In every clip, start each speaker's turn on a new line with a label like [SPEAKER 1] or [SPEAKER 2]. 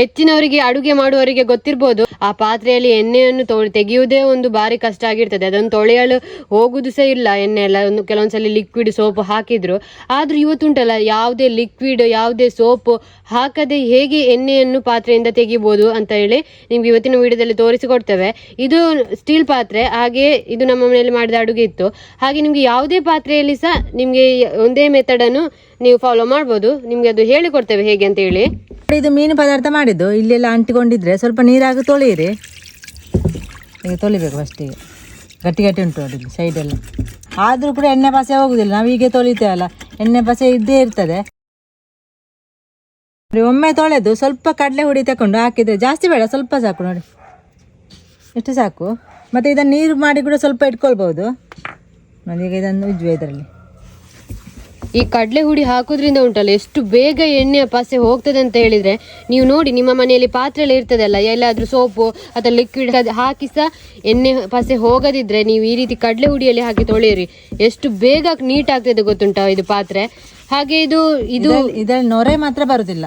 [SPEAKER 1] ಹೆಚ್ಚಿನವರಿಗೆ ಅಡುಗೆ ಮಾಡುವವರಿಗೆ ಗೊತ್ತಿರ್ಬೋದು. ಆ ಪಾತ್ರೆಯಲ್ಲಿ ಎಣ್ಣೆಯನ್ನು ತೆಗೆಯುವುದೇ ಒಂದು ಬಾರಿ ಕಷ್ಟ ಆಗಿರ್ತದೆ. ಅದನ್ನು ತೊಳೆಯಲು ಹೋಗುದು ಸಹ ಇಲ್ಲ. ಎಣ್ಣೆ ಎಲ್ಲ ಒಂದು ಕೆಲವೊಂದ್ಸಲಿ ಲಿಕ್ವಿಡ್ ಸೋಪ್ ಹಾಕಿದ್ರು. ಆದ್ರೂ ಇವತ್ತುಂಟಲ್ಲ, ಯಾವುದೇ ಲಿಕ್ವಿಡ್ ಯಾವುದೇ ಸೋಪ್ ಹಾಕದೆ ಹೇಗೆ ಎಣ್ಣೆಯನ್ನು ಪಾತ್ರೆಯಿಂದ ತೆಗಿಬೋದು ಅಂತ ಹೇಳಿ ನಿಮ್ಗೆ ಇವತ್ತಿನ ವಿಡಿಯೋದಲ್ಲಿ ತೋರಿಸಿಕೊಡ್ತೇವೆ. ಇದು ಸ್ಟೀಲ್ ಪಾತ್ರೆ. ಹಾಗೆ ಇದು ನಮ್ಮ ಮನೆಯಲ್ಲಿ ಮಾಡಿದ ಅಡುಗೆ ಇತ್ತು. ಹಾಗೆ ನಿಮ್ಗೆ ಯಾವುದೇ ಪಾತ್ರೆಯಲ್ಲಿ ಸಹ ನಿಮ್ಗೆ ಒಂದೇ ಮೆಥಡ್ ಅನ್ನು ನೀವು ಫಾಲೋ ಮಾಡ್ಬೋದು. ನಿಮ್ಗೆ ಅದು ಹೇಳಿಕೊಡ್ತೇವೆ ಹೇಗೆ ಅಂತ ಹೇಳಿ.
[SPEAKER 2] ಇದು ಮೀನು ಪದಾರ್ಥ ಮಾಡಿದ್ದು. ಇಲ್ಲೆಲ್ಲ ಅಂಟಿಕೊಂಡಿದ್ರೆ ಸ್ವಲ್ಪ ನೀರಾಗಿ ತೊಳೆಯಿರಿ. ಈಗ ತೊಳಿಬೇಕು ಫಸ್ಟಿಗೆ ಗಟ್ಟಿ ಗಟ್ಟಿ ಉಂಟು ನೋಡಿ ಸೈಡೆಲ್ಲ ಆದರೂ ಕೂಡ ಎಣ್ಣೆ ಪಾಸೆ ಹೋಗುದಿಲ್ಲ. ನಾವು ಹೀಗೆ ತೊಳಿತೇವಲ್ಲ. ಎಣ್ಣೆ ಪಾಸೆ ಇದ್ದೇ ಇರ್ತದೆ. ಒಮ್ಮೆ ತೊಳೆದು ಸ್ವಲ್ಪ ಕಡಲೆ ಹುಡಿ ತಗೊಂಡು ಹಾಕಿದ್ರೆ ಜಾಸ್ತಿ ಬೇಡ, ಸ್ವಲ್ಪ ಸಾಕು ನೋಡಿ. ಎಷ್ಟು ಸಾಕು? ಮತ್ತು ಇದನ್ನು ನೀರು ಮಾಡಿ ಕೂಡ ಸ್ವಲ್ಪ ಇಟ್ಕೊಳ್ಬೋದು ನನಗೆ ಇದನ್ನು ಉಜ್ಜುವ ಇದರಲ್ಲಿ.
[SPEAKER 1] ಈ ಕಡಲೆ ಹುಡಿ ಹಾಕೋದ್ರಿಂದ ಉಂಟಲ್ಲ ಎಷ್ಟು ಬೇಗ ಎಣ್ಣೆಯ ಪಸೆ ಹೋಗ್ತದೆ ಅಂತ ಹೇಳಿದ್ರೆ ನೀವು ನೋಡಿ ನಿಮ್ಮ ಮನೆಯಲ್ಲಿ ಪಾತ್ರೆ ಎಲ್ಲ ಇರ್ತದಲ್ಲ ಎಲ್ಲಾದ್ರೂ ಸೋಪು ಅಥವಾ ಲಿಕ್ವಿಡ್ ಹಾಕಿ ಸಹ ಎಣ್ಣೆ ಪಸೆ ಹೋಗದಿದ್ರೆ ನೀವು ಈ ರೀತಿ ಕಡಲೆ ಹುಡಿಯಲ್ಲಿ ಹಾಕಿ ತೊಳೆಯಿರಿ. ಎಷ್ಟು ಬೇಗ ನೀಟ್ ಆಗ್ತದೆ ಗೊತ್ತುಂಟಾ ಇದು ಪಾತ್ರೆ? ಹಾಗೆ ಇದು ಇದು
[SPEAKER 2] ಇದರಲ್ಲಿ ನೊರೆ ಮಾತ್ರ ಬರುದಿಲ್ಲ.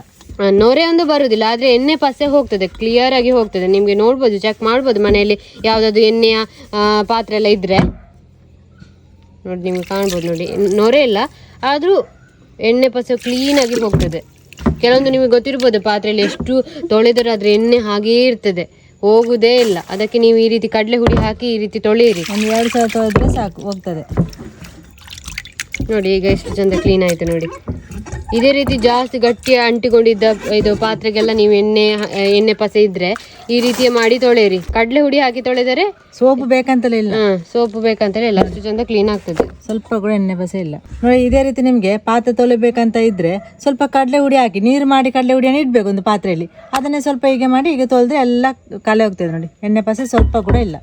[SPEAKER 1] ನೊರೆ ಒಂದು ಬರುದಿಲ್ಲ ಆದ್ರೆ ಎಣ್ಣೆ ಪಾಸೆ ಹೋಗ್ತದೆ ಕ್ಲಿಯರ್ ಆಗಿ ಹೋಗ್ತದೆ. ನಿಮ್ಗೆ ನೋಡ್ಬೋದು ಚೆಕ್ ಮಾಡ್ಬೋದು ಮನೆಯಲ್ಲಿ ಯಾವ್ದಾದ್ರು ಎಣ್ಣೆಯ ಪಾತ್ರೆ ಎಲ್ಲ ಇದ್ರೆ. ನೋಡಿ ನಿಮ್ಗೆ ಕಾಣ್ಬೋದು ನೋಡಿ. ನೊರೆ ಇಲ್ಲ ಆದರೂ ಎಣ್ಣೆ ಪಸೆ ಕ್ಲೀನಾಗಿ ಹೋಗ್ತದೆ. ಕೆಲವೊಂದು ನಿಮಗೆ ಗೊತ್ತಿರ್ಬೋದು ಪಾತ್ರೆಯಲ್ಲಿ ಎಷ್ಟು ತೊಳೆದರೂ ಅದ್ರ ಎಣ್ಣೆ ಹಾಗೇ ಇರ್ತದೆ. ಹೋಗುದೇ ಇಲ್ಲ. ಅದಕ್ಕೆ ನೀವು ಈ ರೀತಿ ಕಡಲೆ ಹುಡಿ ಹಾಕಿ ಈ ರೀತಿ ತೊಳೆಯಿರಿ.
[SPEAKER 2] ಒಂದು ಎರಡು ಸಾವಿರ ತೊಳೆದ್ರೆ ಸಾಕು ಹೋಗ್ತದೆ.
[SPEAKER 1] ನೋಡಿ ಈಗ ಎಷ್ಟು ಚಂದ ಕ್ಲೀನ್ ಆಯಿತು ನೋಡಿ. ಇದೇ ರೀತಿ ಜಾಸ್ತಿ ಗಟ್ಟಿ ಅಂಟಿಕೊಂಡಿದ್ದ ಇದು ಪಾತ್ರೆಗೆಲ್ಲ ನೀವು ಎಣ್ಣೆ ಎಣ್ಣೆ ಪಸೆ ಇದ್ರೆ ಈ ರೀತಿಯ ಮಾಡಿ ತೊಳೆಯಿರಿ. ಕಡಲೆ ಹುಡಿ ಹಾಕಿ ತೊಳೆದರೆ
[SPEAKER 2] ಸೋಪು ಬೇಕಂತಲೇ ಇಲ್ಲ.
[SPEAKER 1] ಸೋಪು ಬೇಕಂತಲೇ ಎಲ್ಲ ಅಷ್ಟು ಚಂದ ಕ್ಲೀನ್ ಆಗ್ತದೆ.
[SPEAKER 2] ಸ್ವಲ್ಪ ಕೂಡ ಎಣ್ಣೆ ಪಸೆ ಇಲ್ಲ. ನೋಡಿ ಇದೇ ರೀತಿ ನಿಮಗೆ ಪಾತ್ರೆ ತೊಳಿಬೇಕಂತ ಇದ್ರೆ ಸ್ವಲ್ಪ ಕಡಲೆ ಹುಡಿ ಹಾಕಿ ನೀರು ಮಾಡಿ ಕಡಲೆ ಹುಡಿಯನ್ನು ಇಡಬೇಕು ಒಂದು ಪಾತ್ರೆಯಲ್ಲಿ. ಅದನ್ನೇ ಸ್ವಲ್ಪ ಹೀಗೆ ಮಾಡಿ ಹೀಗೆ ತೊಳೆದ್ರೆ ಎಲ್ಲ ಕಲೆ ಹೋಗ್ತದೆ ನೋಡಿ. ಎಣ್ಣೆ ಪಸೆ ಸ್ವಲ್ಪ ಕೂಡ ಇಲ್ಲ.